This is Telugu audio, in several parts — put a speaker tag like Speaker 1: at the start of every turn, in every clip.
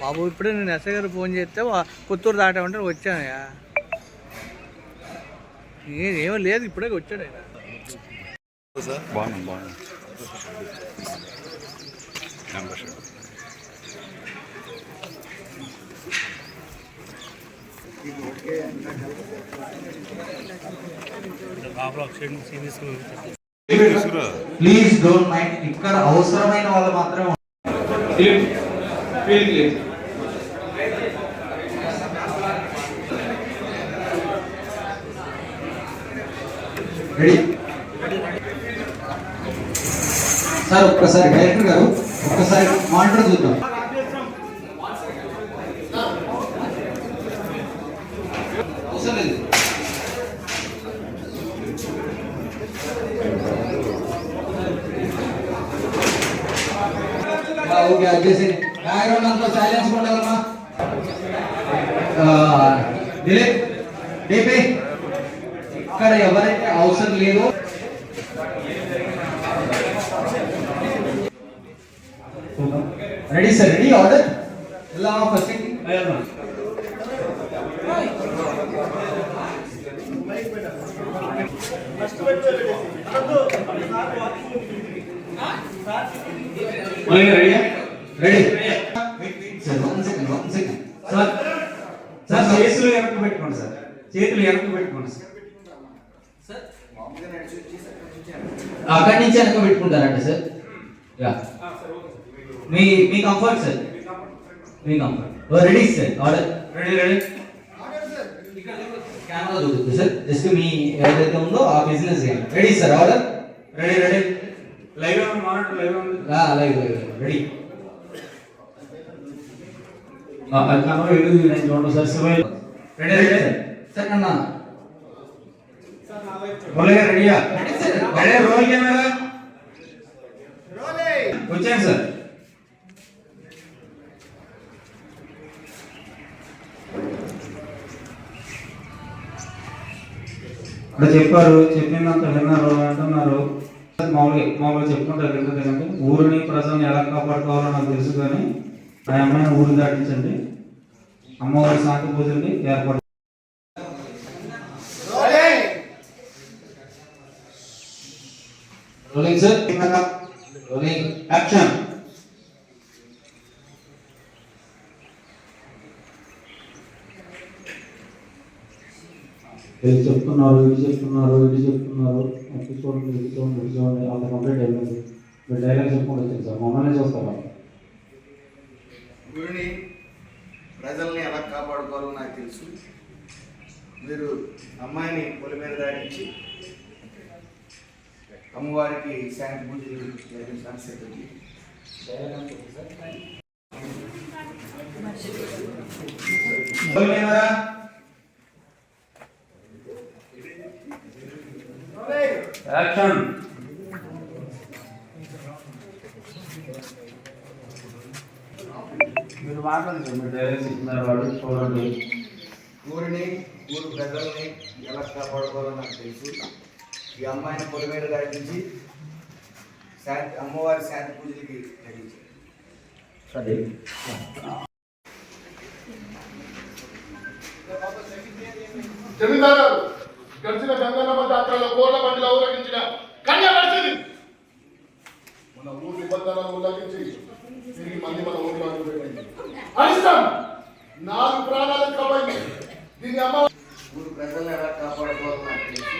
Speaker 1: బాబు ఇప్పుడే నేను ఎస్ఐ గారు ఫోన్ చేస్తే వా- పుత్తూరు దాటామంటే వచ్చానయ్యా ఏ- ఏమీ లేదు ఇప్పుడే వచ్చాడు ఆయన.
Speaker 2: మెంబర్షిప్
Speaker 3: ప్లీజ్ డోంట్ మైండ్ ఇక్కడ అవసరమైన వాళ్ళు మాత్రమే రెడీ సార్ ఒక్కసారి డైరెక్టర్ గారు ఒక్కసారి మానిటర్ చూద్దాం. అవసరం లేదు. ఆ, ఓకే అది చేసి బ్యాక్గ్రౌండ్ అంతా సైలెన్స్ ఉండాలమ్మా దిలీప్ డిపి ఇక్కడ ఎవరైతే అవసరం లేదో రెడీ సార్ రెడీ ఆర్డర్ ఎలా first ready ready sir one second one second
Speaker 4: sir sir చేతులు వెనక్కి పెట్టుకోండి సార్ చేతులు వెనక్కి పెట్టుకోండి సార్
Speaker 3: అక్కడి నుంచి వెనక పెట్టుకుంటారంట సార్ యా మీ మీ కంఫర్ట్ సార్ మీ comfort ready sir order
Speaker 4: ready ready
Speaker 3: camera దొరుకుతుంది సార్ జస్ట్ మీ ఏదైతే ఉందో ఆ business ready sir order
Speaker 4: ready ready live live
Speaker 3: live ready
Speaker 4: camera? వచ్చాను సార్. ఇక్కడ చెప్పారు చెప్పినంత విన్నారు అంటున్నారు. మామూలుగా మామూలుగా చెప్పుకుంటారు ఎందుకంటే ఊరిని ప్రజల్ని ఎలా కాపాడుకోవాలో నాకు తెలుసు కానీ ఆ అమ్మాయిని ఊరు దాటించండి. అమ్మవారి శాంతి పూజల్ని ఏర్పాటు
Speaker 3: రోలింగ్ సార్ రోలింగ్
Speaker 4: యాక్షన్ ఇది చెప్తున్నారు ఇది చెప్తున్నారు ఇది చెప్తున్నారు? చూడండి ఇది చూడండి ఇది చూడండి అంత కంప్లీట్ అయిపోయింది మీరు డైలాగ్ చెప్పుకుంటూ సార్ మమ్మల్ని చూస్తారా?
Speaker 5: గురిని ప్రజల్ని ఎలా కాపాడుకోవాలో నాకు తెలుసు. మీరు అమ్మాయిని పొలి మీద దాటించి అమ్మవారికి శాంతి పూజలు జరిపించడానికి
Speaker 4: యాక్షన్ మీరు మాట్లాడండి మీరు డైలాగ్ చెప్తున్నారు వాడు చూడండి.
Speaker 5: ఊరిని ఊరు ప్రజల్ని ఎలా కాపాడుకోవాలో నాకు తెలుసు. ఈ అమ్మాయిని పొలి మీద దాటించి శాంతి అమ్మవారి శాంతి పూజలకి తగ్గించారు
Speaker 6: జమీందారు గడిచిన గంగన్నమ్మ జాతరలో కోట్ల మందిలో ఊరేగించిన కన్యా పరిస్థితి. మన ఊరి ఉల్లంఘించి తిరిగి మళ్ళీ మన ఊరిలో అడుగుపెట్టింది అరిష్టం నాలుగు ప్రాణాలు కాబోయింది దీని అమ్మ
Speaker 5: ఊరు ప్రజల్ని ఎలా కాపాడుకోవాలో నాకు తెలుసు.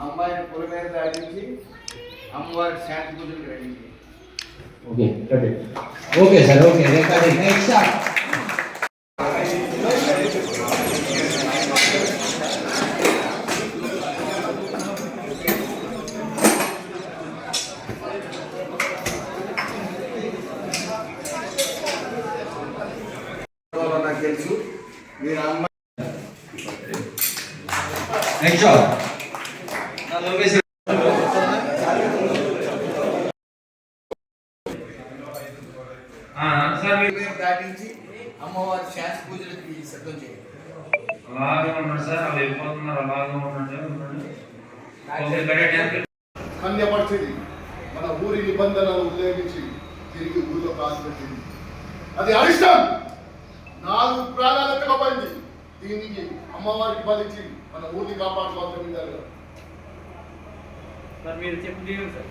Speaker 5: అమ్మాయిని పొలి మీద దాటించి అమ్మవారి శాంతి పూజలకి ready.
Speaker 4: Okay
Speaker 3: okay sir okay. Next shot
Speaker 5: నాకు తెలుసు. మీరు అమ్మాయి దాటించి అమ్మవారి శాంతి పూజలకి సిద్ధం చేయండి.
Speaker 4: అలాగే సార్ వెళ్ళిపోతున్నారు అలాగే
Speaker 6: మన ఊరి నిబంధనలను ఉల్లంఘించి తిరిగి ఊరిలో కాలు పెట్టింది అది అరిష్టం. నాలుగు ప్రాణాలు ఎత్తకపోయింది. దీనికి అమ్మవారికి బలిచ్చి మన ఊరిని కాపాడుకోవాలి
Speaker 1: మరి మీరు చెప్పి సార్.